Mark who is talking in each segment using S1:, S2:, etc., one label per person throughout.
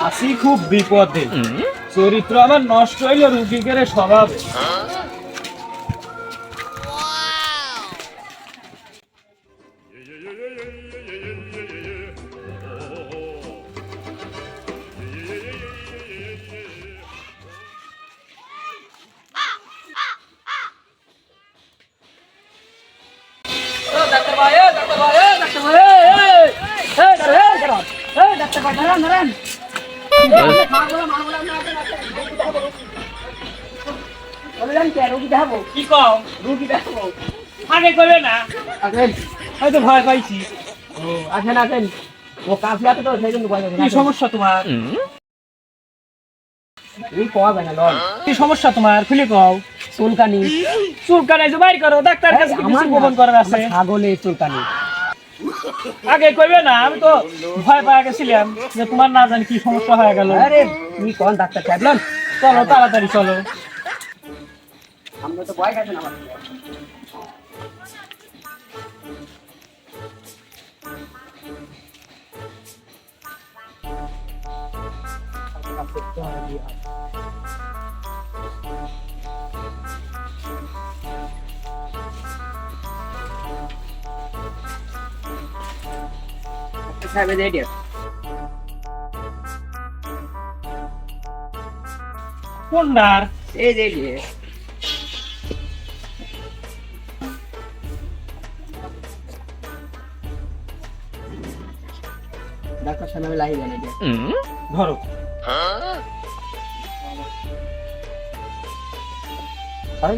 S1: আসি খুব বিপদে চরিত্র আমার নষ্ট হইল রুগী করে স্বভাব
S2: ডাক্তার ভাই ডাক্তার ভাই ডাক্তার ভাই
S1: হয়তো ভয় পাইছি
S2: ও আসেন আসেন ও কাফলাতে তো সেই জন্য
S1: কি সমস্যা তোমার?
S2: এই পাওয়া না লন
S1: কি সমস্যা তোমার? খুলে কও।
S2: চুলকানি।
S1: চুলকানি বাইর করো ডাক্তার কাছে কি কিছু গোপন করার আছে।
S2: আমার চুলকানি।
S1: আগে কইবে না আমি তো ভয় পাওয়া গেছিলাম যে তোমার না জানি কি সমস্যা হয়ে গেল।
S2: আরে কি কোন ডাক্তার সাহেব?
S1: চলো তাড়াতাড়ি চলো।
S2: আমরা তো ভয় খাচ্ছেন আমার সাহেব এই যে
S1: কোন
S2: এই যে ডাক্তার সাহেব আমি লাইভ জানি
S1: ধরো।
S2: কোন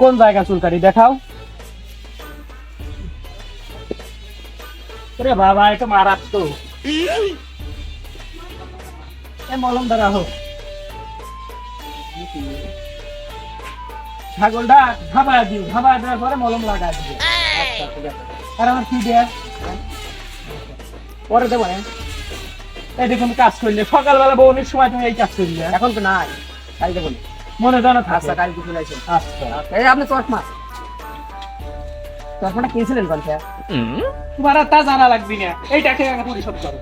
S1: কোন জায়গা চুলকানি দেখাও। আরে বাবা এটা মারাত তো এ মলম দ্বারা হোক। ছাগলটা ঘাবা দিও ঘাবা দেওয়ার পরে মলম লাগা
S2: আচ্ছা
S1: আর আমার কি দেয়া?
S2: পরে দেবো না
S1: এই দেখুন কাজ করলে। সকালবেলা বউনির সময় তুমি এই কাজ করলে
S2: এখন তো নাই। কাল দেবো।
S1: মনে জানা
S2: আচ্ছা কাল কিছু
S1: আচ্ছা।
S2: এই আপনি চশমা। চশমাটা কিনছিলেন কোন
S1: তা জানা লাগবি না। এইটাকে পরিশোধ করো।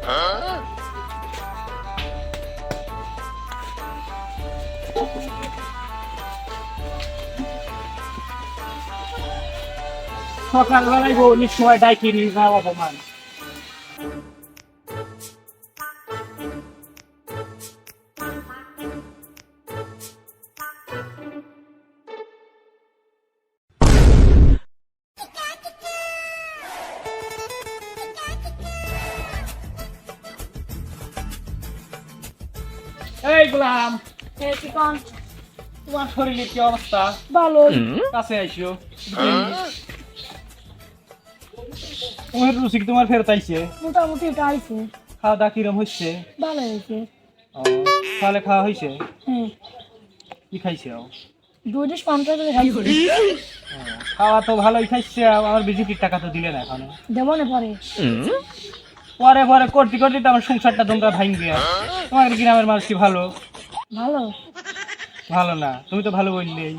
S1: সকালবেলায় বলিস সময় ডাইকি নিয়ে যাও অপমান। এই তোমার শরীরের কি অবস্থা?
S2: ভালো।
S1: কাছে আইসো তোমার রুচি তোমার ফেরত আইছে?
S3: মোটামুটি এটা আইছে।
S1: খাওয়া দাওয়া কিরম হচ্ছে
S3: ভালো হয়েছে
S1: তাহলে খাওয়া হয়েছে
S3: হ্যাঁ
S1: কি খাইছে
S3: দুই ডিশ পান্তা করে খাইছি।
S1: খাওয়া তো ভালোই খাইছে আমার বিজেপির টাকা তো দিলে না এখন?
S3: দেবো না পরে।
S1: পরে পরে করতে করতে তো আমার সংসারটা তোমরা ভাঙবে তোমার গ্রামের মানুষ কি ভালো?
S3: ভালো।
S1: ভালো না। তুমি তো ভালো বললেই।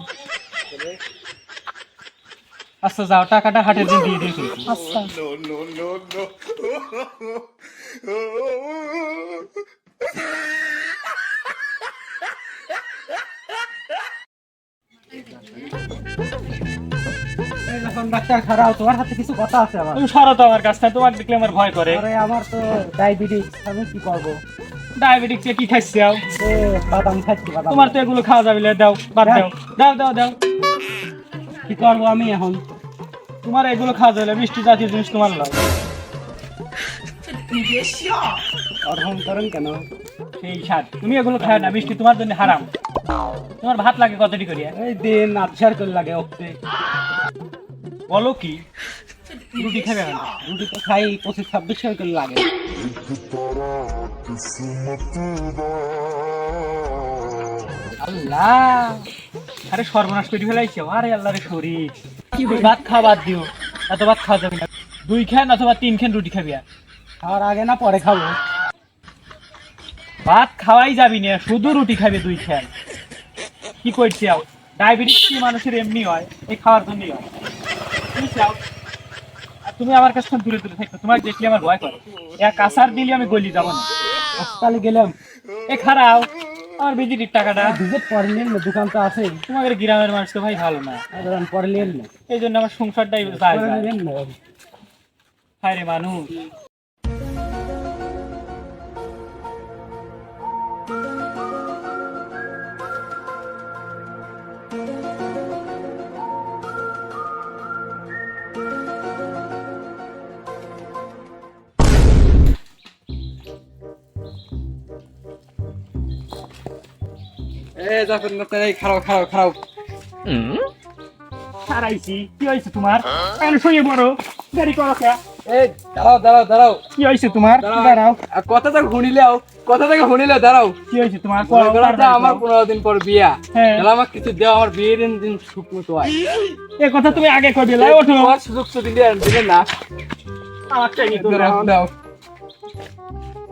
S1: আচ্ছা যাও টাকাটা হাটের দিন দিয়ে দিয়েছি
S3: আচ্ছা।
S2: ডাক্তার তোমার হাতে কিছু কথা আছে আমার।
S1: তুমি সরো তো আমার কাছ থেকে তোমার দেখলে আমার ভয় করে।
S2: আরে আমার তো ডায়াবেটিস আমি কি করব?
S1: ডায়াবেটিক কি খাইছে আও?
S2: এ, বাদাম খাচ্ছি বাদাম।
S1: তোমার তো এগুলো খাওয়া যাবে না, দাও বাদ দাও। দাও দাও দাও।
S2: কি করব আমি এখন?
S1: তোমার এগুলো খাওয়া যাবে মিষ্টি জাতীয় জিনিস তোমার লাগে।
S2: অর্হন করেন কেন?
S1: সেই স্বাদ তুমি এগুলো খাও না মিষ্টি তোমার জন্য হারাম। তোমার ভাত লাগে কতটি করিয়া?
S2: এই দিন আবসার করে লাগে ওকে।
S1: বলো কি? রুটি খাবে না।
S2: রুটি তো খাই পঁচিশ ছাব্বিশ করে লাগে।
S1: আল্লাহ! আরে সর্বনাশ করে ফেলাইছে আরে আল্লাহ রে শরীর। কি ভাত খাওয়া বাদ দিও। এত ভাত খাওয়া যাবে না। দুই খান অথবা তিন খান রুটি খাবি আর।
S2: খাওয়ার আগে না পরে খাব।
S1: ভাত খাওয়াই যাবি না শুধু রুটি খাবে দুই খান। কি করছি আও? ডায়াবেটিস কি মানুষের এমনি হয়? এই খাওয়ার জন্যই হয়। তুমি চাও কাছ তুমি আমার কাছে দূরে দূরে থাকবে তোমার দেখলে আমার ভয় করে। এক আসার দিলে আমি গলি যাব না।
S4: গেলাম।
S1: এ খারাপ আমার বিজিটির টাকাটা।
S4: বিজেট পরে নিয়ে না দোকান তো আছে।
S1: তোমাদের গ্রামের মানুষ তো ভাই ভালো না।
S4: দোকান পরে নিয়ে না।
S1: এই জন্য আমার সংসারটাই যায়
S4: না।
S1: হায় রে মানুষ।
S4: এ জাফর না এই খারাপ খারাপ খারাপ
S1: হারাইছি কি হয়েছে তোমার? এখন শুয়ে পড়ো দেরি করো কে?
S4: এই দাঁড়াও দাঁড়াও দাঁড়াও।
S1: কি হয়েছে তোমার?
S4: দাঁড়াও।
S1: দাঁড়াও।
S4: আর কথা থেকে শুনিলেও কথা থেকে শুনিলেও দাঁড়াও।
S1: কি হয়েছে তোমার?
S4: করো যে আমার
S1: আমার
S4: পনেরো দিন পর বিয়া। তাহলে আমার কিছু দেওয়া আমার বিয়ের দিন দিন শুকনো তো হয়।
S1: এ কথা তুমি আগে কই দিলে ওঠো।
S4: তোমার সুযোগ তো দিলে দিলে না।
S1: আমার চাইনি তো
S4: দাও, দাও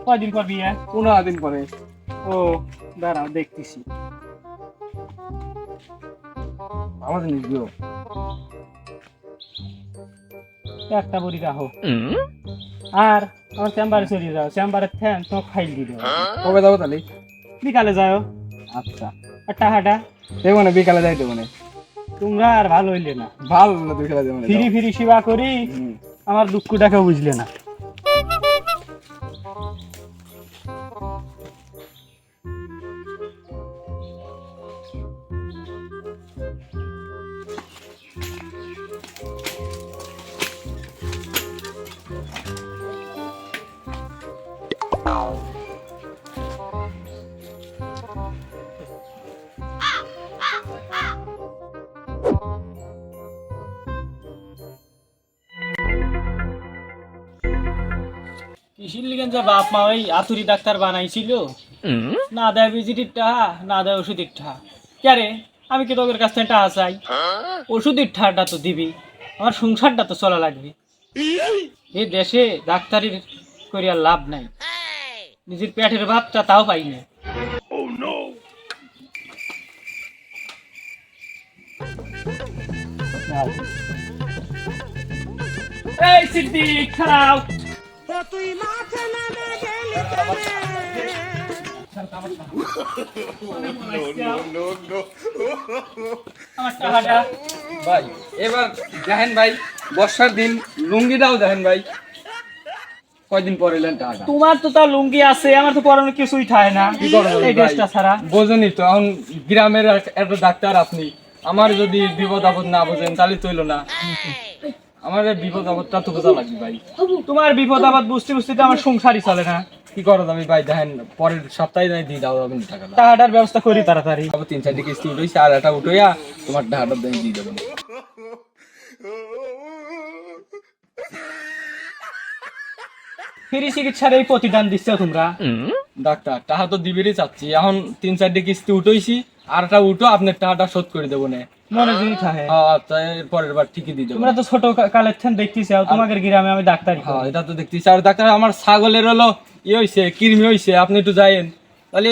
S1: কয়দিন পর বিয়ে?
S4: পনেরো দিন পরে।
S1: ও দাঁড়াও দেখতেছি।
S4: আমাদের নিজ দিও
S1: একটা বড়ি রাখো। আর আমার চেম্বারে চলে যাও চেম্বারে থ্যান তোমাকে ফাইল দিয়ে দেবো।
S4: কবে যাব তাহলে?
S1: বিকালে যাও
S4: আচ্ছা।
S1: আর টাকাটা?
S4: দেবো না বিকালে যাই দেবো না।
S1: তোমরা আর ভালো হইলে না।
S4: ভালো না বিকালে
S1: ফিরি ফিরি সেবা করি আমার দুঃখটাকে বুঝলে না। কিসির লিগেন যে বাপ মা ওই আতুরি ডাক্তার বানাইছিল না দেয় ভিজিটির টাহা না দেয় ওষুধের টাহা। ক্যারে আমি কি তোদের কাছ থেকে টাহা চাই? ওষুধের টাহাটা তো দিবি আমার সংসারটা তো চলা লাগবে। এই দেশে ডাক্তারির করিয়া লাভ নাই। নিজের পেটের ভাতটা তাও পাই না এই সিদ্দিক খারাপ আমার টাকাটা
S4: ভাই এবার দেখেন ভাই বর্ষার দিন লুঙ্গিটাও দেখেন ভাই। কয়দিন পরে এলেন টাকাটা?
S1: তোমার তো তাও লুঙ্গি আছে আমার তো পরানো কিছুই থাকে না।
S4: কি করব
S1: এই ড্রেসটা ছাড়া।
S4: বোঝেনি তো এখন গ্রামের এক- একটা ডাক্তার আপনি। আমার যদি বিপদ আপদ না বোঝেন তাহলে তৈল না। আমার বিপদ আপদটা তো বোঝা লাগবে ভাই।
S1: তোমার বিপদ আপদ বুঝতে বুঝতে তো আমার সংসারই চলে না।
S4: কি করো আমি ভাই দেখেন পরের সপ্তাহে নাই দিয়ে দাও আপনি টাকাটা
S1: টাকাটার ব্যবস্থা করি তাড়াতাড়ি।
S4: তারপর তিন চারটি কিস্তি উঠেছে আর একটা উঠোয়া তোমার টাকাটা দিয়ে দিয়ে দেবো।
S1: ফ্রি চিকিৎসার এই প্রতিদান দিচ্ছ তোমরা?
S4: ডাক্তার টাকা তো দিবেরই চাচ্ছি। এখন তিন চারটি কিস্তি উঠেছি আর একটা উঠো আপনার টাকাটা শোধ করে দেবো না।
S1: মনে যদি থাকে।
S4: হ্যাঁ আচ্ছা পরের বার ঠিকই দিয়ে দেবো।
S1: তোমরা তো ছোট কালের থেকে দেখতেছি তোমাদের গ্রামে আমি ডাক্তার
S4: হ্যাঁ এটা তো দেখতেছি। আর ডাক্তার আমার ছাগলের হলো ই হইছে কৃমি হইছে আপনি একটু যাইয়েন। তাহলে?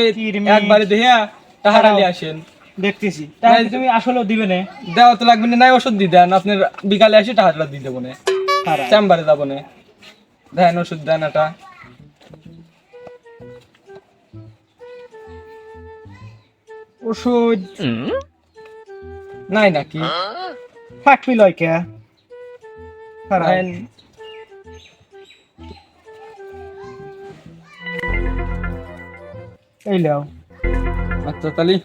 S4: একবারে দেখিয়া টাহারা নিয়ে আসেন।
S1: দেখতেছি। তুমি আসলেও দিবে না।
S4: দেওয়া তো লাগবে না নাই ওষুধ দিয়ে দেন। আপনার বিকালে এসে টাহাটা দিয়ে দেবো না। চেম্বারে যাব না। দেন ওষুধ দেন এটা।
S1: ওষুধ।
S4: নাই নাকি?
S1: থাকবি লয় কে? খারাপ।
S4: দেন।
S1: এই লাও
S4: আচ্ছা তাহলে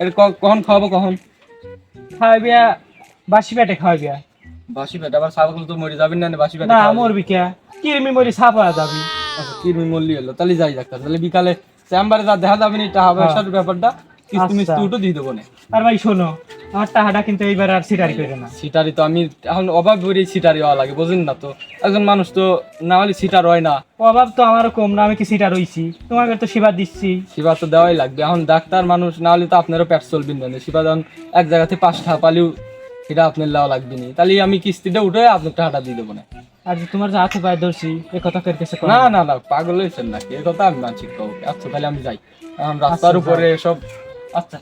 S4: এর কখন খাওয়াবো কখন?
S1: খাওয়াবিয়া বাসি পেটে খাওয়াবিয়া
S4: বাসি পেট আবার ছাগল তো মরে যাবেন না বাসি পেটে
S1: না? মরবি কে? কিরমি মরি ছাপা যাবি।
S4: আচ্ছা, কৃমি মরলি হলো তাহলে যাই ডাক্তার তাহলে বিকালে চেম্বারে যা দেখা যাবে না টাকা পয়সার ব্যাপারটা। কিস্তি মিস্তি
S1: আচ্ছা।
S4: উঠো দিয়ে দেবো না।
S1: আর ভাই শোনো আমার টাকাটা কিন্তু এইবার আর সিটারি করে না।
S4: সিটারি তো আমি এখন অভাব ভরে সিটারি হওয়া লাগে বুঝেন না তো। একজন মানুষ তো না হলে সিটার হয় না।
S1: অভাব তো আমারও কম না আমি কি সিটা রইছি তোমাকে তো সেবা দিচ্ছি।
S4: সেবা তো দেওয়াই লাগবে। এখন ডাক্তার মানুষ না হলে তো আপনারও পেট চলবেন না সেবা যখন এক জায়গা থেকে পাঁচ টাকা পালিও সেটা আপনার দেওয়া লাগবে না। তাহলে আমি কিস্তিটা উঠে আপনার টাকাটা দিয়ে দেবো না।
S1: আর যে তোমার যে হাতে পায়ে ধরছি এ কথা কের কাছে
S4: না না। না পাগল হয়েছেন নাকি? এ কথা আমি মানছি আচ্ছা তাহলে আমি যাই। এখন রাস্তার
S1: আচ্ছা,
S4: উপরে সব আচ্ছা।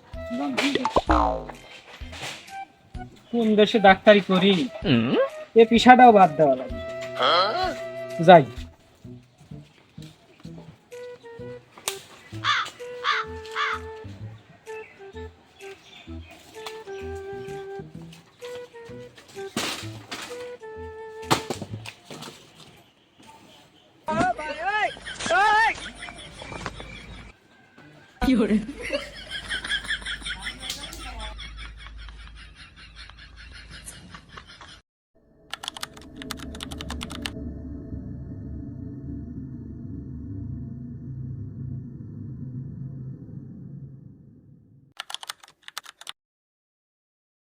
S1: কোন দেশে ডাক্তারি করি? এ পিসাটাও বাদ দেওয়া লাগবে। যাই। কি